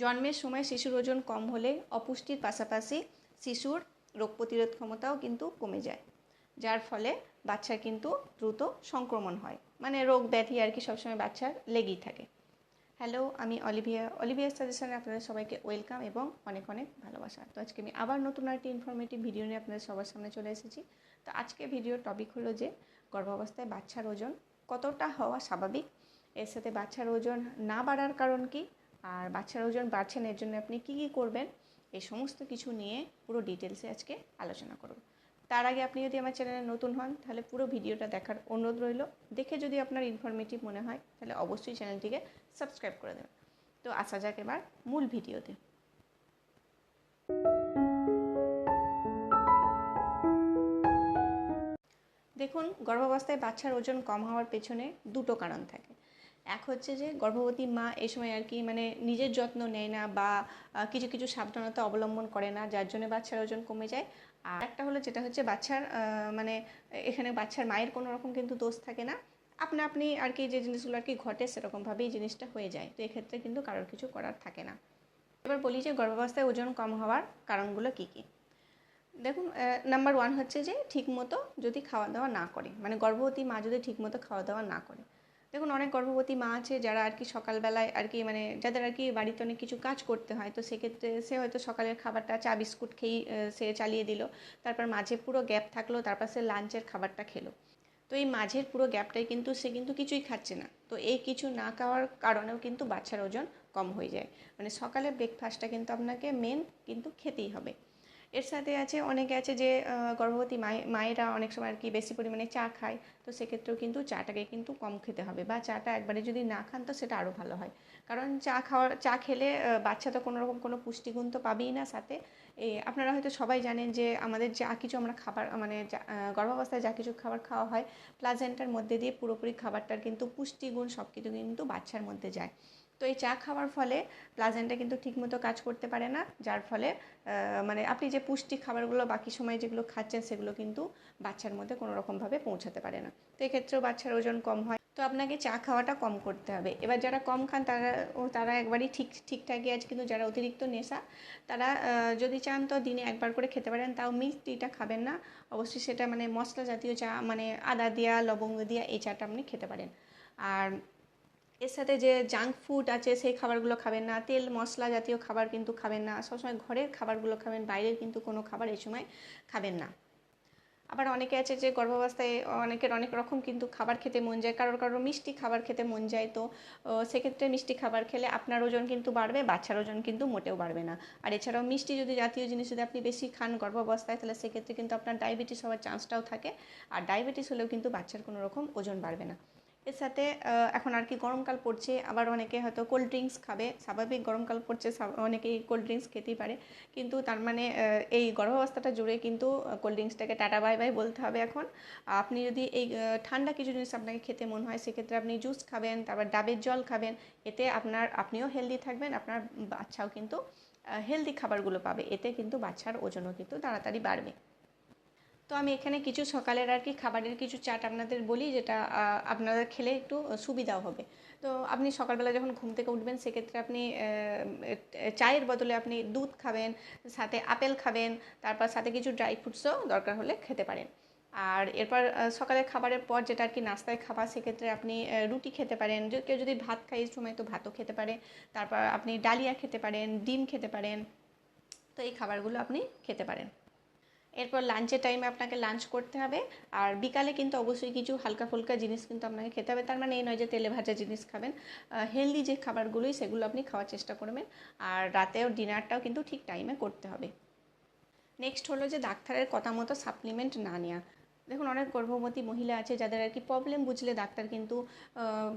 জন্মের সময় শিশুর ওজন কম হলে অপুষ্টির পাশাপাশি শিশুর রোগ প্রতিরোধ ক্ষমতাও কিন্তু কমে যায়। যার ফলে বাচ্চার কিন্তু দ্রুত সংক্রমণ হয়। মানে রোগ, ব্যাধি আর কি সবসময় বাচ্চার লেগেই থাকে। হ্যালো আমি অলিভিয়া। অলিভিয়ার সাজেশনে আপনাদের সবাইকে ওয়েলকাম এবং অনেক অনেক ভালোবাসা। তো আজকে আমি আবার নতুন একটি ইনফরমেটিভ ভিডিও নিয়ে আপনাদের সবার সামনে চলে এসেছি। তো আজকে ভিডিওর টপিক হলো যে গর্ভাবস্থায় বাচ্চার ওজন কতটা হওয়া স্বাভাবিক? এর সাথে বাচ্চার ওজন না বাড়ার কারণ কি? আর বাচ্চার ওজন বাড়ছেন এর জন্য আপনি কী কী করবেন, এই সমস্ত কিছু নিয়ে পুরো ডিটেলসে আজকে আলোচনা করব। তার আগে আপনি যদি আমার চ্যানেলে নতুন হন, তাহলে পুরো ভিডিওটা দেখার অনুরোধ রইল। দেখে যদি আপনার ইনফরমেটিভ মনে হয়, তাহলে অবশ্যই চ্যানেলটিকে সাবস্ক্রাইব করে দেবেন। তো আসা যাক এবার মূল ভিডিওতে। দেখুন, গর্ভাবস্থায় বাচ্চার ওজন কম হওয়ার পেছনে দুটো কারণ থাকে। এক হচ্ছে যে গর্ভবতী মা এই সময় আর কি মানে নিজের যত্ন নেয় না বা কিছু কিছু সাবধানতা অবলম্বন করে না, যার জন্য বাচ্চার ওজন কমে যায়। আর একটা হলো যেটা হচ্ছে বাচ্চার মানে এখানে বাচ্চার মায়ের কোনো রকম কিন্তু দোষ থাকে না। আপনা আপনি আর কি যে জিনিসগুলো আর কি ঘটে সেরকমভাবেই জিনিসটা হয়ে যায়। তো এক্ষেত্রে কিন্তু কারোর কিছু করার থাকে না। এবার বলি যে গর্ভাবস্থায় ওজন কম হওয়ার কারণগুলো কী কী? দেখুন নাম্বার ওয়ান হচ্ছে যে ঠিকমতো যদি খাওয়া দাওয়া না করে মানে গর্ভবতী মা যদি ঠিকমতো খাওয়া দাওয়া না করে দেখুন, অনেক গর্ভবতী মা আছে যারা আর কি সকালবেলায় আর কি মানে যাদের আর কি বাড়িতে অনেক কিছু কাজ করতে হয়। তো সেক্ষেত্রে সে হয়তো সকালের খাবারটা চা, বিস্কুট খেয়েই সে চালিয়ে দিল। তারপর মাঝে পুরো গ্যাপ থাকল, তারপর সে লাঞ্চের খাবারটা খেলো। তো এই মাঝের পুরো গ্যাপটাই কিন্তু সে কিন্তু কিছুই খাচ্ছে না। তো এই কিছু না খাওয়ার কারণেও কিন্তু বাচ্চার ওজন কম হয়ে যায়। মানে সকালের ব্রেকফাস্টটা কিন্তু আপনাকে মেন কিন্তু খেতেই হবে। এর সাথে আছে, অনেকে আছে যে গর্ভবতী মায়েরা অনেক সময় আর কি বেশি পরিমাণে চা খায়, তো সেক্ষেত্রেও কিন্তু চাটাকে কিন্তু কম খেতে হবে বা চাটা একবারে যদি না খান তো সেটা আরও ভালো হয়। কারণ চা খাওয়ার চা খেলে বাচ্চা তো কোনো রকম কোনো পুষ্টিগুণ তো পাবেই না সাথে। আপনারা হয়তো সবাই জানেন যে, আমাদের যা কিছু আমরা খাবার মানে গর্ভাবস্থায় যা কিছু খাবার খাওয়া হয়, প্লাজেন্টার মধ্যে দিয়ে পুরোপুরি খাবারটার কিন্তু পুষ্টিগুণ সব কিছু কিন্তু বাচ্চার মধ্যে যায়। তো এই চা খাওয়ার ফলে প্লাজেন্টা কিন্তু ঠিকমতো কাজ করতে পারে না, যার ফলে মানে আপনি যে পুষ্টি খাবারগুলো বাকি সময় যেগুলো খাচ্ছেন সেগুলো কিন্তু বাচ্চার মধ্যে কোনো রকমভাবে পৌঁছাতে পারে না। তো এক্ষেত্রেও বাচ্চার ওজন কম হয়। তো আপনাকে চা খাওয়াটা কম করতে হবে। এবার যারা কম খান তারা, ও তারা একবারই ঠিক, ঠিকঠাকই আছে, কিন্তু যারা অতিরিক্ত নেশা, তারা যদি চান তো দিনে একবার করে খেতে পারেন। তাও মিল্ক টিটা খাবেন না। অবশ্যই সেটা মানে মশলা জাতীয় চা মানে আদা দেওয়া লবঙ্গ দেওয়া এই চাটা আপনি খেতে পারেন। আর এর সাথে যে জাঙ্ক ফুড আছে সেই খাবারগুলো খাবেন না। তেল মশলা জাতীয় খাবার কিন্তু খাবেন না। সবসময় ঘরের খাবারগুলো খাবেন, বাইরের কিন্তু কোনো খাবার এই সময় খাবেন না। আবার অনেকে আছে যে গর্ভাবস্থায় অনেকের অনেক রকম কিন্তু খাবার খেতে মন যায়। কারোর কারোর মিষ্টি খাবার খেতে মন যায়। তো সেক্ষেত্রে মিষ্টি খাবার খেলে আপনার ওজন কিন্তু বাড়বে, বাচ্চার ওজন কিন্তু মোটেও বাড়বে না। আর এছাড়াও মিষ্টি যদি জাতীয় জিনিস যদি আপনি বেশি খান গর্ভাবস্থায়, তাহলে সেক্ষেত্রে কিন্তু আপনার ডায়াবেটিস হওয়ার চান্সটাও থাকে। আর ডায়াবেটিস হলেও কিন্তু বাচ্চার কোনো রকম ওজন বাড়বে না। এর সাথে এখন আর কি গরমকাল পড়ছে, আবার অনেকে হয়তো কোল্ড ড্রিঙ্কস খাবে, স্বাভাবিক গরমকাল পড়ছে অনেকেই কোল্ড ড্রিঙ্কস খেতেই পারে, কিন্তু তার মানে এই গর্ভাবস্থাটা জুড়ে কিন্তু কোল্ড ড্রিঙ্কসটাকে টাটা বাই বাই বলতে হবে এখন। আপনি যদি এই ঠান্ডা কিছু জিনিস আপনাকে খেতে মন হয়, সেক্ষেত্রে আপনি জুস খাবেন, তারপর ডাবের জল খাবেন, এতে আপনার, আপনিও হেলদি থাকবেন, আপনার বাচ্চাও কিন্তু হেলদি খাবারগুলো পাবে, এতে কিন্তু বাচ্চার ওজনও কিন্তু তাড়াতাড়ি বাড়বে। তো আমি এখানে কিছু সকালের আর কি খাবারের কিছু চাট আপনাদের বলি, যেটা আপনাদের খেলে একটু সুবিধাও হবে। তো আপনি সকালবেলা যখন ঘুম থেকে উঠবেন, সেক্ষেত্রে আপনি চায়ের বদলে আপনি দুধ খাবেন, সাথে আপেল খাবেন, তারপর সাথে কিছু ড্রাই ফ্রুটসও দরকার হলে খেতে পারেন। আর এরপর সকালের খাবারের পর যেটা আর কি নাস্তায় খাবার, সেক্ষেত্রে আপনি রুটি খেতে পারেন। কেউ যদি ভাত খায়, এই সময় তো ভাতও খেতে পারে। তারপর আপনি ডালিয়া খেতে পারেন, ডিম খেতে পারেন। তো এই খাবারগুলো আপনি খেতে পারেন। এরপর লাঞ্চের টাইমে আপনাকে লাঞ্চ করতে হবে। আর বিকালে কিন্তু অবশ্যই কিছু হালকা ফুলকা জিনিস কিন্তু আপনাকে খেতে হবে। তার মানে এই নয় যে তেলে ভাজা জিনিস খাবেন। হেলদি যে খাবারগুলোই, সেগুলো আপনি খাওয়ার চেষ্টা করবেন। আর রাতেও ডিনারটাও কিন্তু ঠিক টাইমে করতে হবে। নেক্সট হলো যে ডাক্তারের কথা মতো সাপ্লিমেন্ট না নেওয়া। দেখুন, অনেক গর্ভবতী মহিলা আছে যাদের আর কি প্রবলেম বুঝলে ডাক্তার কিন্তু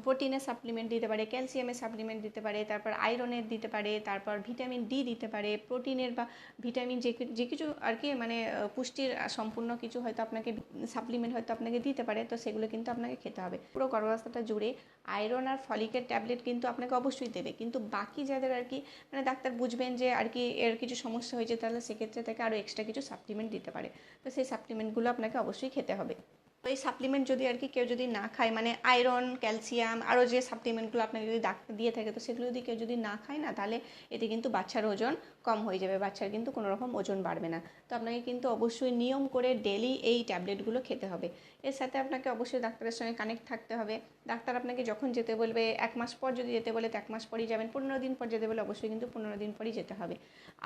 প্রোটিনের সাপ্লিমেন্ট দিতে পারে ক্যালসিয়ামের সাপ্লিমেন্ট দিতে পারে, তারপর আয়রনের দিতে পারে, তারপর ভিটামিন ডি দিতে পারে প্রোটিনের বা ভিটামিন যে যে কিছু আর কি মানে পুষ্টির সম্পূর্ণ কিছু হয়তো আপনাকে সাপ্লিমেন্ট হয়তো আপনাকে দিতে পারে, তো সেগুলো কিন্তু আপনাকে খেতে হবে। পুরো গর্ভাবস্থাটা জুড়ে আয়রন আর ফলিকের ট্যাবলেট কিন্তু আপনাকে অবশ্যই দেবে। কিন্তু বাকি যাদের আর কি মানে ডাক্তার বুঝবেন যে আর কি এর কিছু সমস্যা হয়েছে, তাহলে সেক্ষেত্রে তাকে আরও এক্সট্রা কিছু সাপ্লিমেন্ট দিতে পারে। তো সেই সাপ্লিমেন্টগুলো আপনাকে অবশ্যই খেতে হবে। ওই সাপ্লিমেন্ট যদি আর কি কেউ যদি না খায় মানে আয়রন ক্যালসিয়াম আরও যে সাপ্লিমেন্টগুলো আপনাকে যদি ডাক্তার দিয়ে থাকে, তো সেগুলো যদি কেউ যদি না খায় না, তাহলে এতে কিন্তু বাচ্চার ওজন কম হয়ে যাবে। বাচ্চার কিন্তু কোনো রকম ওজন বাড়বে না। তো আপনাকে কিন্তু অবশ্যই নিয়ম করে ডেলি এই ট্যাবলেটগুলো খেতে হবে। এর সাথে আপনাকে অবশ্যই ডাক্তারের সঙ্গে কানেক্ট থাকতে হবে। ডাক্তার আপনাকে যখন যেতে বলবে, এক মাস পর যদি যেতে বলে, তো এক মাস পরই যাবেন। পনেরো দিন পর যেতে বলে, অবশ্যই কিন্তু পনেরো দিন পরই যেতে হবে।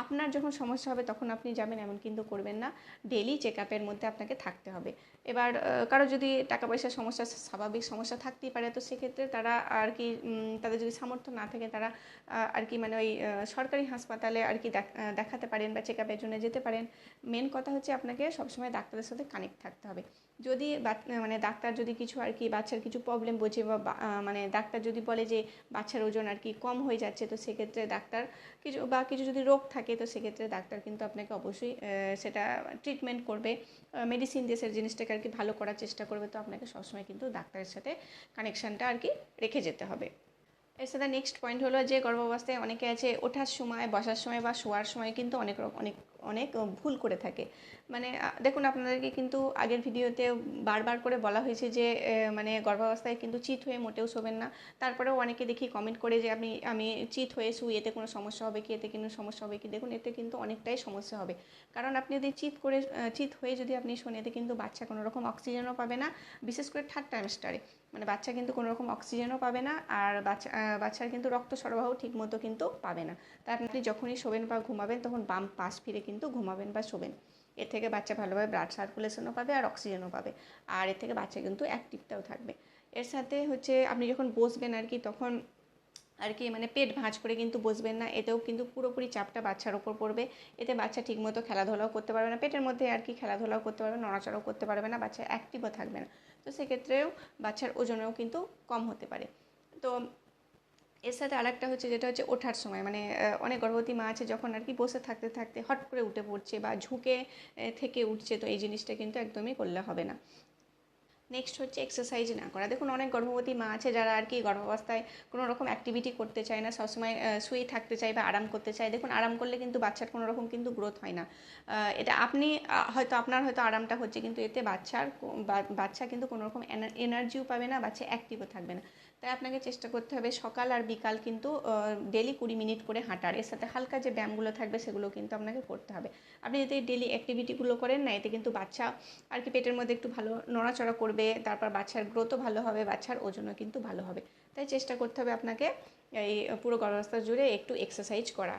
আপনার যখন সমস্যা হবে, তখন আপনি যাবেন, এমন কিন্তু করবেন না। ডেলি চেক আপের মধ্যে আপনাকে থাকতে হবে। এবার কারও যদি টাকা পয়সার সমস্যা, স্বাভাবিক সমস্যা থাকতেই পারে, তো সেক্ষেত্রে তারা আর কি তাদের যদি সামর্থ্য না থাকে, তারা আর কি মানে ওই সরকারি হাসপাতালে আর কি দেখাতে পারেন বা চেক আপের জন্য যেতে পারেন। মেন কথা হচ্ছে আপনাকে সবসময় ডাক্তারের সাথে কানেক্ট থাকতে হবে। যদি মানে ডাক্তার যদি কিছু আর কি বাচ্চার কিছু প্রবলেম বোঝে বা মানে ডাক্তার যদি বলে যে বাচ্চার ওজন আর কি কম হয়ে যাচ্ছে, তো সেক্ষেত্রে ডাক্তার কিছু, বা কিছু যদি রোগ থাকে, তো সেক্ষেত্রে ডাক্তার কিন্তু আপনাকে অবশ্যই সেটা ট্রিটমেন্ট করবে। মেডিসিন দিয়ে সে জিনিসটাকে আর কি ভালো করার চেষ্টা করবে, তো আপনাকে সবসময় কিন্তু ডাক্তারের সাথে কানেকশানটা আর কি রেখে যেতে হবে। এর সাথে নেক্সট পয়েন্ট হলো যে গর্ভাবস্থায় অনেকে আছে ওঠার সময়, বসার সময় বা শোয়ার সময় কিন্তু অনেক অনেক অনেক ভুল করে থাকে। মানে দেখুন, আপনাদেরকে কিন্তু আগের ভিডিওতে বারবার করে বলা হয়েছে যে মানে গর্ভাবস্থায় কিন্তু চিত হয়ে মোটেও শোবেন না। তারপরেও অনেকে দেখি কমেন্ট করে যে আপনি আমি চিত হয়ে শুই, এতে কোনো সমস্যা হবে কি? এতে কোনো সমস্যা হবে কি? দেখুন, এতে কিন্তু অনেকটাই সমস্যা হবে। কারণ আপনি যদি চিত করে চিত হয়ে যদি আপনি শোন, এতে কিন্তু বাচ্চা কোনো রকম অক্সিজেনও পাবে না, বিশেষ করে থার্ড টাইমস্টারে মানে বাচ্চা কিন্তু কোনো রকম অক্সিজেনও পাবে না, আর বাচ্চা বাচ্চার কিন্তু রক্ত সরবরাহ ঠিক মতো কিন্তু পাবে না। তাই আপনি যখনই শোবেন বা ঘুমাবেন, তখন বাম পাশ ফিরে কিন্তু ঘুমাবেন বা শোবেন। এর থেকে বাচ্চা ভালোভাবে ব্লাড সার্কুলেশনও পাবে আর অক্সিজেনও পাবে। আর এর থেকে বাচ্চা কিন্তু অ্যাক্টিভটাও থাকবে। এর সাথে হচ্ছে আপনি যখন বসবেন আর কি, তখন আর কি মানে পেট ভাঁজ করে কিন্তু বসবেন না। এতেও কিন্তু পুরোপুরি চাপটা বাচ্চার ওপর পড়বে। এতে বাচ্চা ঠিকমতো খেলাধুলাও করতে পারবে না। পেটের মধ্যে আর কি খেলাধুলাও করতে পারবে নড়াচড়াও করতে পারবে না, বাচ্চা অ্যাক্টিভও থাকবে না। তো সেক্ষেত্রেও বাচ্চার ওজনেও কিন্তু কম হতে পারে। তো এর সাথে আরেকটা হচ্ছে যেটা হচ্ছে ওঠার সময় মানে অনেক গর্ভবতী মা আছে যখন আর কি বসে থাকতে থাকতে হট করে উঠে পড়ছে বা ঝুঁকে থেকে উঠছে, তো এই জিনিসটা কিন্তু একদমই করলে হবে না। নেক্সট হচ্ছে এক্সারসাইজ না করা। দেখুন, অনেক গর্ভবতী মা আছে যারা আর কি গর্ভাবস্থায় কোনো রকম অ্যাক্টিভিটি করতে চায় না, সবসময় শুয়ে থাকতে চায় বা আরাম করতে চায়। দেখুন, আরাম করলে কিন্তু বাচ্চার কোনো রকম কিন্তু গ্রোথ হয় না। এটা আপনি হয়তো আপনার হয়তো আরামটা হচ্ছে, কিন্তু এতে বাচ্চার বাচ্চা কিন্তু কোনো রকম এনার্জিও পাবে না, বাচ্চা অ্যাক্টিভও থাকবে না। তাই আপনাকে চেষ্টা করতে হবে সকাল আর বিকাল কিন্তু ডেলি কুড়ি মিনিট করে হাঁটার। এর সাথে হালকা যে ব্যায়ামগুলো থাকবে সেগুলো কিন্তু আপনাকে করতে হবে। আপনি যদি ডেলি অ্যাক্টিভিটিগুলো করেন না, এতে কিন্তু বাচ্চা আর কি পেটের মধ্যে একটু ভালো নড়াচড়া করবে, তারপর বাচ্চার গ্রোথও ভালো হবে, বাচ্চার ওজনও কিন্তু ভালো হবে। তাই চেষ্টা করতে হবে আপনাকে এই পুরো গর্ভাবস্থা জুড়ে একটু এক্সারসাইজ করা।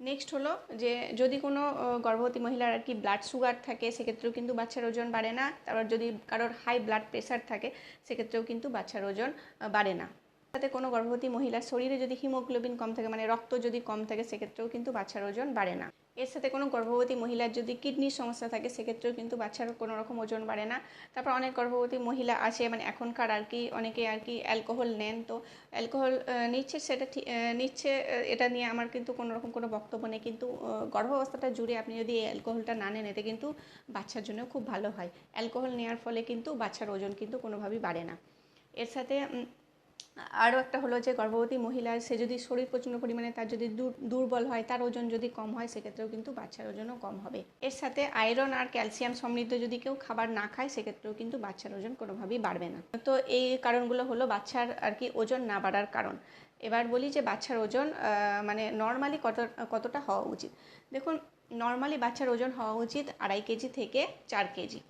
নেক্সট হলো যে যদি কোনো গর্ভবতী মহিলার আর কি ব্লাড সুগার থাকে, সেক্ষেত্রেও কিন্তু বাচ্চার ওজন বাড়ে না। তারপর যদি কারোর হাই ব্লাড প্রেশার থাকে, সেক্ষেত্রেও কিন্তু বাচ্চার ওজন বাড়ে না। তাতে কোনো গর্ভবতী মহিলার শরীরে যদি হিমোগ্লোবিন কম থাকে মানে রক্ত যদি কম থাকে, সেক্ষেত্রেও কিন্তু বাচ্চার ওজন বাড়ে না। এর সাথে কোনো গর্ভবতী মহিলার যদি কিডনির সমস্যা থাকে, সেক্ষেত্রেও কিন্তু বাচ্চার কোনো রকম ওজন বাড়ে না। তারপর অনেক গর্ভবতী মহিলা আছে মানে এখনকার আর কি, অনেকে আর কি অ্যালকোহল নেন। তো অ্যালকোহল নিচ্ছে সেটা নিচ্ছে এটা নিয়ে আমার কিন্তু কোনো রকম কোনো বক্তব্য নেই। কিন্তু গর্ভাবস্থাটা জুড়ে আপনি যদি এই অ্যালকোহলটা না নেন, এতে কিন্তু বাচ্চার জন্য খুব ভালো হয়। অ্যালকোহল নেওয়ার ফলে কিন্তু বাচ্চার ওজন কিন্তু কোনোভাবেই বাড়ে না। এর সাথে আরও একটা হলো যে গর্ভবতী মহিলার সে যদি শরীর প্রচণ্ড পরিমাণে তার যদি দুর্বল হয়, তার ওজন যদি কম হয়, সেক্ষেত্রেও কিন্তু বাচ্চার ওজনও কম হবে। এর সাথে আয়রন আর ক্যালসিয়াম সমৃদ্ধ যদি কেউ খাবার না খায়, সেক্ষেত্রেও কিন্তু বাচ্চার ওজন কোনোভাবেই বাড়বে না। তো এই কারণগুলো হলো বাচ্চার আর কি ওজন না বাড়ার কারণ। এবার বলি যে বাচ্চার ওজন মানে নর্মালি কত, কতটা হওয়া উচিত? দেখুন, নর্মালি বাচ্চার ওজন হওয়া উচিত আড়াই কেজি থেকে চার কেজি।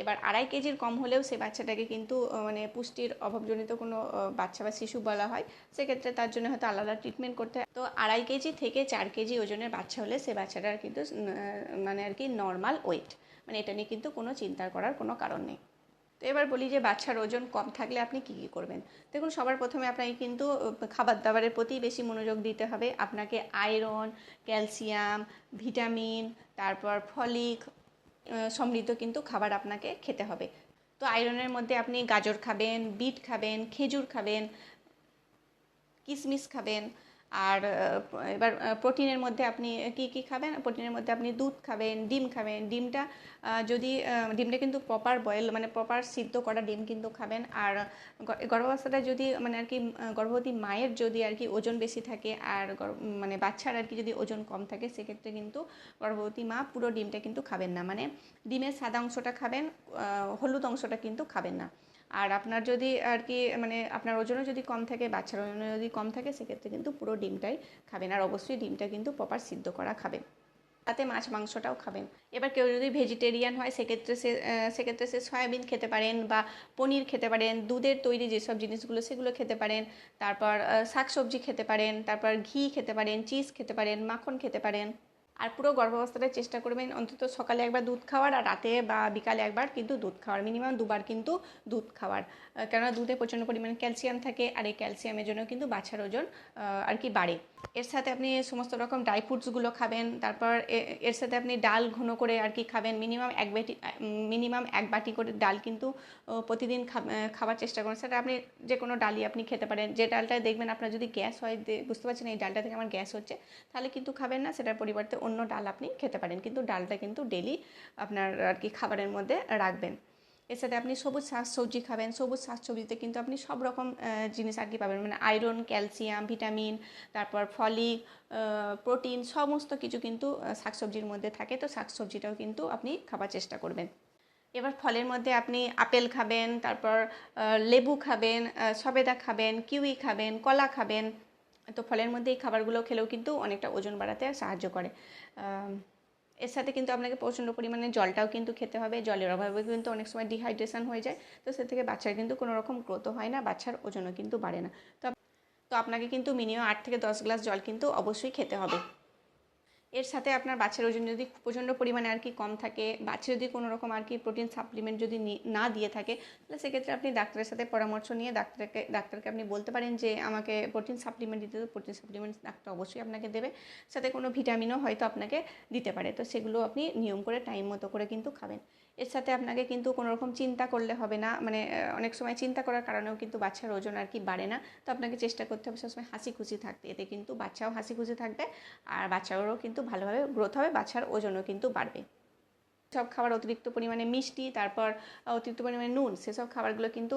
এবার আড়াই কেজির কম হলেও সে বাচ্চাটাকে কিন্তু মানে পুষ্টির অভাবজনিত কোনো বাচ্চা বা শিশু বলা হয়, সেক্ষেত্রে তার জন্য হয়তো আলাদা ট্রিটমেন্ট করতে হয়। তো আড়াই কেজি থেকে চার কেজি ওজনের বাচ্চা হলে সে বাচ্চাটার কিন্তু মানে আর কি নর্মাল ওয়েট মানে এটা নিয়ে কিন্তু কোনো চিন্তা করার কোনো কারণ নেই। তো এবার বলি যে বাচ্চার ওজন কম থাকলে আপনি কী কী করবেন? দেখুন, সবার প্রথমে আপনাকে কিন্তু খাবার দাবারের প্রতি বেশি মনোযোগ দিতে হবে। আপনাকে আয়রন ক্যালসিয়াম ভিটামিন তারপর ফলিক সমৃদ্ধ কিন্তু খাবার আপনাকে খেতে হবে। তো আয়রনের মধ্যে আপনি গাজর খাবেন, বিট খাবেন, খেজুর খাবেন কিশমিশ খাবেন আর এবার প্রোটিনের মধ্যে আপনি কি কি খাবেন? প্রোটিনের মধ্যে আপনি দুধ খাবেন, ডিম খাবেন। ডিমটা যদি ডিমটা কিন্তু প্রপার বয়েল মানে প্রপার সিদ্ধ করা ডিম কিন্তু খাবেন। আর গর্ভাবস্থাটা যদি মানে আর কি গর্ভবতী মায়ের যদি আর কি ওজন বেশি থাকে, আর মানে বাচ্চার আর কি যদি ওজন কম থাকে, সেক্ষেত্রে কিন্তু গর্ভবতী মা পুরো ডিমটা কিন্তু খাবেন না। মানে ডিমের সাদা অংশটা খাবেন হলুদ অংশটা কিন্তু খাবেন না। আর আপনার যদি আর কি মানে আপনার ওজনও যদি কম থাকে, বাচ্চার ওজনও যদি কম থাকে, সেক্ষেত্রে কিন্তু পুরো ডিমটাই খাবেন। আর অবশ্যই ডিমটা কিন্তু প্রপার সিদ্ধ করা খাবেন। তাতে মাছ মাংসটাও খাবেন। এবার কেউ যদি ভেজিটেরিয়ান হয়, সেক্ষেত্রে সে সেক্ষেত্রে সে সয়াবিন খেতে পারেন বা পনির খেতে পারেন, দুধের তৈরি যেসব জিনিসগুলো, সেগুলো খেতে পারেন। তারপর শাকসবজি খেতে পারেন, তারপর ঘি খেতে পারেন, চিজ খেতে পারেন, মাখন খেতে পারেন। আর পুরো গর্ভাবস্থাটা চেষ্টা করবেন অন্তত সকালে একবার দুধ খাওয়ার আর রাতে বা বিকালে একবার কিন্তু দুধ খাওয়ার মিনিমাম দুবার কিন্তু দুধ খাওয়ার। কেননা দুধে প্রচণ্ড পরিমাণে ক্যালসিয়াম থাকে আর এই ক্যালসিয়ামের জন্য কিন্তু বাছার ওজন আর কি বাড়ে। এর সাথে আপনি সমস্ত রকম ড্রাই ফ্রুটসগুলো খাবেন তারপর এর সাথে আপনি ডাল ঘন করে আর কি খাবেন মিনিমাম এক বাটি মিনিমাম এক বাটি করে ডাল কিন্তু প্রতিদিন খা- আহ, খাওয়ার চেষ্টা করুন। সেটা আপনি যে কোনো ডালই আপনি খেতে পারেন। যে ডালটায় দেখবেন আপনার যদি গ্যাস হয় বুঝতে পারছেন এই ডালটা থেকে আমার গ্যাস হচ্ছে তাহলে কিন্তু খাবেন না সেটার পরিবর্তে অন্য ডাল আপনি খেতে পারেন। কিন্তু ডালটা কিন্তু ডেলি আপনার আর কি খাবারের মধ্যে রাখবেন। সাথে আপনি সবুজ শাক সবজি খাবেন। সবুজ শাক সবজিতে কিন্তু আপনি সব রকম জিনিস আর কি পাবেন। মানে আয়রন ক্যালসিয়াম ভিটামিন তারপর ফলিক প্রোটিন সমস্ত কিছু কিন্তু শাকসবজির মধ্যে থাকে। তো শাকসবজিটাও কিন্তু আপনি খাবার চেষ্টা করবেন। এবার ফলের মধ্যে আপনি আপেল খাবেন, তারপর লেবু খাবেন সবেদা খাবেন, কিউই খাবেন, কলা খাবেন। তো ফলের মধ্যে এই খাবারগুলো খেলেও কিন্তু অনেকটা ওজন বাড়াতে সাহায্য করে। এর সাথে কিন্তু আপনাকে প্রচণ্ড পরিমাণে জলটাও কিন্তু খেতে হবে। জলের অভাবে কিন্তু অনেক সময় ডিহাইড্রেশন হয়ে যায়। তো সে থেকে বাচ্চার কিন্তু কোনো রকম গ্রোথও হয় না, বাচ্চার ওজনও কিন্তু বাড়ে না। তো তো আপনাকে কিন্তু মিনিমাম আট থেকে দশ গ্লাস জল কিন্তু অবশ্যই খেতে হবে। এর সাথে আপনার বাচ্চার ওজন যদি প্রচণ্ড পরিমাণে আর কি কম থাকে, বাচ্চা যদি কোনো রকম আর কি প্রোটিন সাপ্লিমেন্ট যদি নি- দিয়ে থাকে, তাহলে সেক্ষেত্রে আপনি ডাক্তারের সাথে পরামর্শ নিয়ে ডাক্তারকে ডাক্তারকে আপনি বলতে পারেন যে, আমাকে প্রোটিন সাপ্লিমেন্ট দিতে তো প্রোটিন সাপ্লিমেন্ট ডাক্তার অবশ্যই আপনাকে দেবে। সাথে কোনো ভিটামিনও হয়তো আপনাকে দিতে পারে। তো সেগুলো আপনি নিয়ম করে টাইম মতো করে কিন্তু খাবেন। এর সাথে আপনাকে কিন্তু কোনো রকম চিন্তা করলে হবে না। মানে অনেক সময় চিন্তা করার কারণেও কিন্তু বাচ্চার ওজন আর কি বাড়ে না। তো আপনাকে চেষ্টা করতে হবে সবসময় হাসি খুশি থাকতে। এতে কিন্তু বাচ্চাও হাসি খুশি থাকবে আর বাচ্চারও কিন্তু ভালোভাবে গ্রোথ হবে, বাচ্চার ওজনও কিন্তু বাড়বে। সব খাবার অতিরিক্ত পরিমাণে মিষ্টি, তারপর অতিরিক্ত পরিমাণে নুন, সেসব খাবারগুলো কিন্তু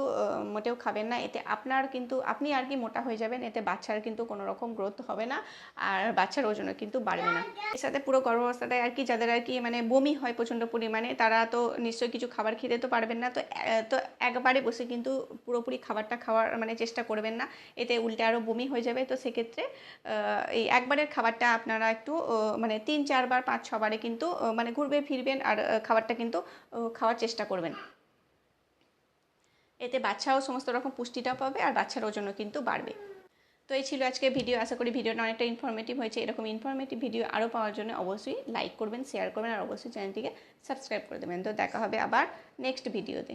মোটেও খাবেন না। এতে আপনার কিন্তু, আপনি আর কি মোটা হয়ে যাবেন, এতে বাচ্চার কিন্তু কোনো রকম গ্রোথ হবে না আর বাচ্চার ওজনও কিন্তু বাড়বে না। এর সাথে পুরো গর্ভাবস্থাটায় আর কি, যাদের আর কি মানে বমি হয় প্রচণ্ড পরিমাণে, তারা তো নিশ্চয়ই কিছু খাবার খেতে তো পারবেন না। তো তো একবারে বসে কিন্তু পুরোপুরি খাবারটা খাওয়ার মানে চেষ্টা করবেন না। এতে উল্টে আরও বমি হয়ে যাবে। তো সেক্ষেত্রে এই একবারের খাবারটা আপনারা একটু মানে তিন, চারবার, পাঁচ, ছবারে কিন্তু মানে ঘুরবে, ফিরবেন আর খাবারটা কিন্তু খাওয়ার চেষ্টা করবেন। এতে বাচ্চাও সমস্ত রকম পুষ্টিটা পাবে আর বাচ্চার ওজনও কিন্তু বাড়বে। তো এই ছিল আজকে ভিডিও। আশা করি ভিডিওটা অনেকটা ইনফরমেটিভ হয়েছে। এরকম ইনফরমেটিভ ভিডিও আরও পাওয়ার জন্য অবশ্যই লাইক করবেন শেয়ার করবেন, আর অবশ্যই চ্যানেলটিকে সাবস্ক্রাইব করে দেবেন। তো দেখা হবে আবার নেক্সট ভিডিওতে